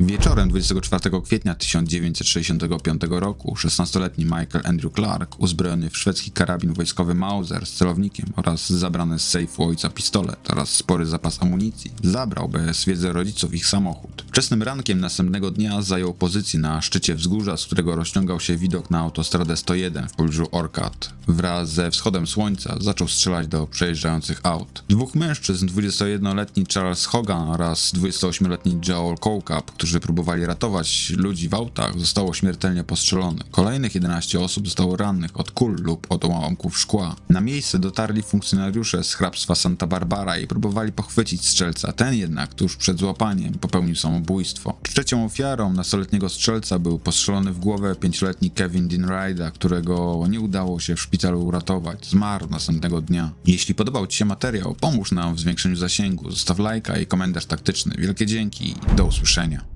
Wieczorem 24 kwietnia 1965 roku 16-letni Michael Andrew Clark, uzbrojony w szwedzki karabin wojskowy Mauser z celownikiem oraz zabrany z sejfu ojca pistolet oraz spory zapas amunicji, zabrał bez wiedzy rodziców ich samochód. Wczesnym rankiem następnego dnia zajął pozycję na szczycie wzgórza, z którego rozciągał się widok na autostradę 101 w pobliżu Orchard. Wraz ze wschodem słońca zaczął strzelać do przejeżdżających aut. Dwóch mężczyzn, 21-letni Charles Hogan oraz 28-letni Joel Colcap, którzy próbowali ratować ludzi w autach, zostało śmiertelnie postrzelonych. Kolejnych 11 osób zostało rannych od kul lub od ułamków szkła. Na miejsce dotarli funkcjonariusze z hrabstwa Santa Barbara i próbowali pochwycić strzelca. Ten jednak tuż przed złapaniem popełnił samobójstwo. Trzecią ofiarą nastoletniego strzelca był postrzelony w głowę pięcioletni Kevin Dinrida, którego nie udało się w szpitalu uratować. Zmarł następnego dnia. Jeśli podobał Ci się materiał, pomóż nam w zwiększeniu zasięgu. Zostaw lajka i komentarz taktyczny. Wielkie dzięki i do usłyszenia.